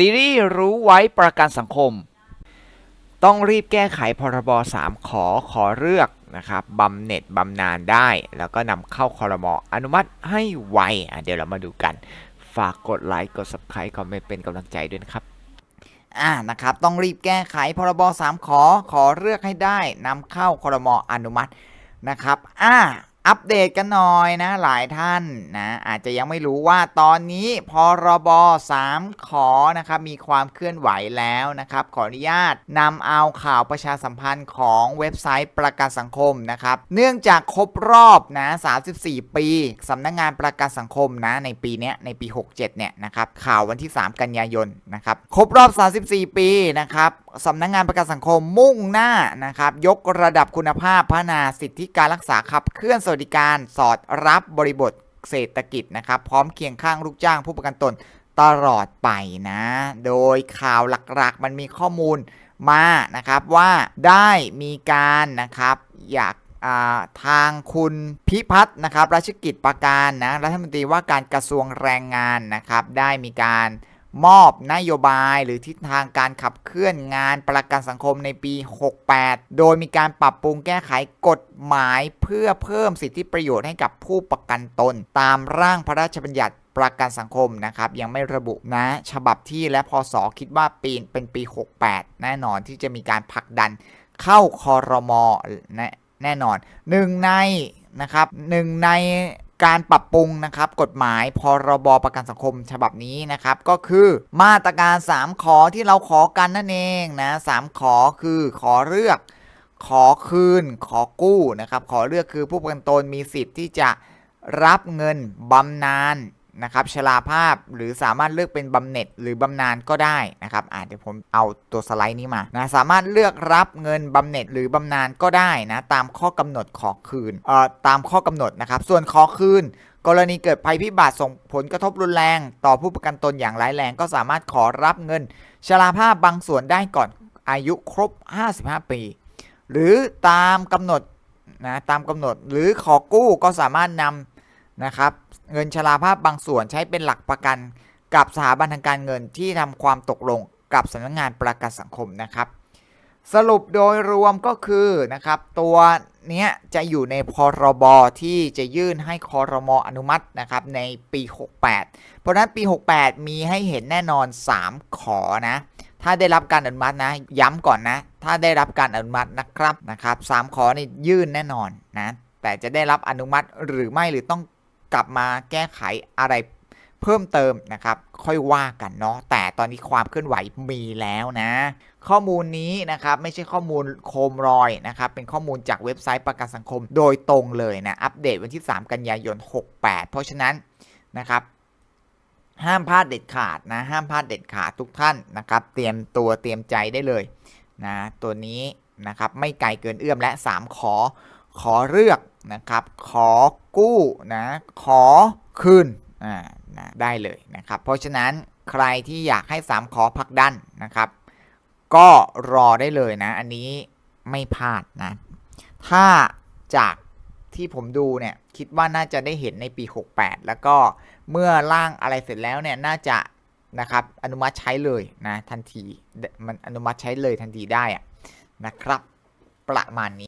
ซีรีส์รู้ไว้ประกันสังคม ต้องรีบแก้ไขพรบ3ขอขอเลือกนะครับบำเหน็จบำนาญได้ แล้วก็นำเข้าคอรมออนุมัติให้ไวเดี๋ยวเรามาดูกัน ฝากกดไลค์กด subscribe คอมเมนต์เป็นกำลังใจด้วยนะครับอ่านะครับ ต้องรีบแก้ไขพรบ3ขอขอเลือกให้ได้นำเข้าคอรมอนุมัตินะครับอ่า อัปเดตกันหน่อยนะหลายท่านนะอาจจะยังไม่รู้ว่าตอนนี้พรบ3ขอนะครับมีความเคลื่อนไหวแล้วนะครับขออนุญาตนำเอาข่าวประชาสัมพันธ์ของเว็บไซต์ประกันสังคมนะครับเนื่องจากครบรอบนะ34 ปีสำนักงงานประกันสังคมนะในปีเนี้ยในปี 67เนี่ยนะครับข่าววันที่ 3 กันยายนนะครับครบรอบ 34 ปีนะครับสำนักงงานประกันสังคมมุ่งหน้านะครับ ยกระดับคุณภาพพัฒนาสิทธิการรักษาขับเคลื่อนสวัสดิการสอดรับบริบทเศรษฐกิจนะครับ พร้อมเคียงข้างลูกจ้างผู้ประกันตนตลอดไปนะ โดยข่าวหลักๆ มันมีข้อมูลมานะครับว่าได้มีการนะครับอยากทางคุณพิพัฒน์นะครับราชกิจประการนะรัฐมนตรีว่าการกระทรวงแรงงานนะครับ ได้มีการ มอบนโยบายหรือทิศทางการขับเคลื่อนงานประกันสังคมในปี 68 โดยมีการปรับปรุงแก้ไขกฎหมายเพื่อเพิ่มสิทธิประโยชน์ให้กับผู้ประกันตน ตามร่างพระราชบัญญัติประกันสังคมนะครับยังไม่ระบุนะฉบับที่และพศคิดว่าปีเป็นปี 68 แน่นอนที่จะมีการผลักดันเข้าคอรมอแน่นอนหนึ่งในนะครับหนึ่งใน การปรับปรุงนะครับกฎหมายพรบประกันสังคมฉบับนี้นะครับ ก็คือมาตรการ 3 ขอที่เราขอกันนั่นเองนะสามขอคือขอเลือก ขอคืน ขอกู้นะครับ ขอเลือกคือผู้ประกันตนมีสิทธิ์ที่จะรับเงินบำนาญ นะครับชราภาพหรือสามารถเลือกเป็นบำเหน็จหรือบำนาญก็ได้นะครับอ่าเดี๋ยวผมเอาตัวสไลด์นี้มานะสามารถเลือกรับเงินบำเหน็จหรือบำนาญก็ได้นะตามข้อกำหนดขอคืนเอ่อตามข้อกำหนดนะครับส่วนขอคืนกรณีเกิดภัยพิบัติส่งผลกระทบรุนแรง ต่อผู้ประกันตนอย่างร้ายแรง ก็สามารถขอรับเงินชราภาพบางส่วนได้ก่อนอายุครบ 55 ปี หรือตามกำหนดนะตามกำหนดหรือขอกู้ก็สามารถนำ นะครับ เงินชราภาพบางส่วนใช้เป็นหลักประกันกับสถาบันทางการเงินที่ทำความตกลงกับสำนักงานประกันสังคมนะครับ สรุปโดยรวมก็คือนะครับตัวเนี้ยจะอยู่ในพรบที่จะยื่นให้คอรมออนุมัตินะครับในปี 68 เพราะฉะนั้นปี 68 มีให้เห็นแน่นอน 3 ขอนะ ถ้าได้รับการอนุมัตินะ ย้ำก่อนนะ ถ้าได้รับการอนุมัตินะครับนะครับสามขอนี่ยื่นแน่นอนนะแต่จะได้รับอนุมัติหรือไม่หรือต้อง กลับมาแก้ไขอะไรเพิ่มเติมนะครับ ค่อยว่ากันเนาะแต่ตอนนี้ความเคลื่อนไหวมีแล้วนะ ข้อมูลนี้นะครับไม่ใช่ข้อมูลโคมรอยนะครับเป็นข้อมูลจากเว็บไซต์ประกันสังคมโดยตรงเลยนะ อัปเดตวันที่ 3 กันยายน 68 เพราะฉะนั้นนะครับ ห้ามพลาดเด็ดขาดนะห้ามพลาดเด็ดขาดทุกท่านนะครับ เตรียมตัวเตรียมใจได้เลยนะตัวนี้นะครับไม่ไกลเกินเอื้อมและ 3 ขอขอเลือก นะครับ ขอกู้นะขอคืนอ่านะได้เลยนะครับ เพราะฉะนั้นใครที่อยากให้ 3 ขอผลักดันนะครับ ก็รอได้เลยนะ อันนี้ไม่พลาดนะ ถ้าจากที่ผมดูเนี่ยคิดว่าน่าจะได้เห็นในปี 68 แล้วก็เมื่อร่างอะไรเสร็จแล้วเนี่ยน่าจะนะครับอนุมัติใช้เลยนะทันทีมันอนุมัติใช้เลยทันทีได้อะนะครับ ประมาณนี้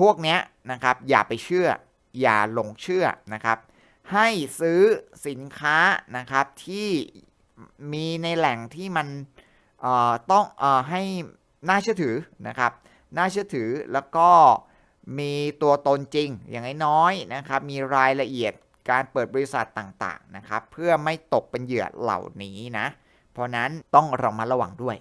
พวกเนี้ยนะครับอย่าไปเชื่อ อย่าหลงเชื่อนะครับ ให้ซื้อสินค้านะครับที่มีในแหล่งที่มันเอ่อต้องเอ่อให้น่าเชื่อถือนะครับ น่าเชื่อถือแล้วก็มีตัวตนจริงอย่างน้อยๆนะครับ มีรายละเอียดการเปิดบริษัทต่างๆนะครับ เพื่อไม่ตกเป็นเหยื่อเหล่านี้นะ เพราะนั้นต้องระมัดระวังด้วย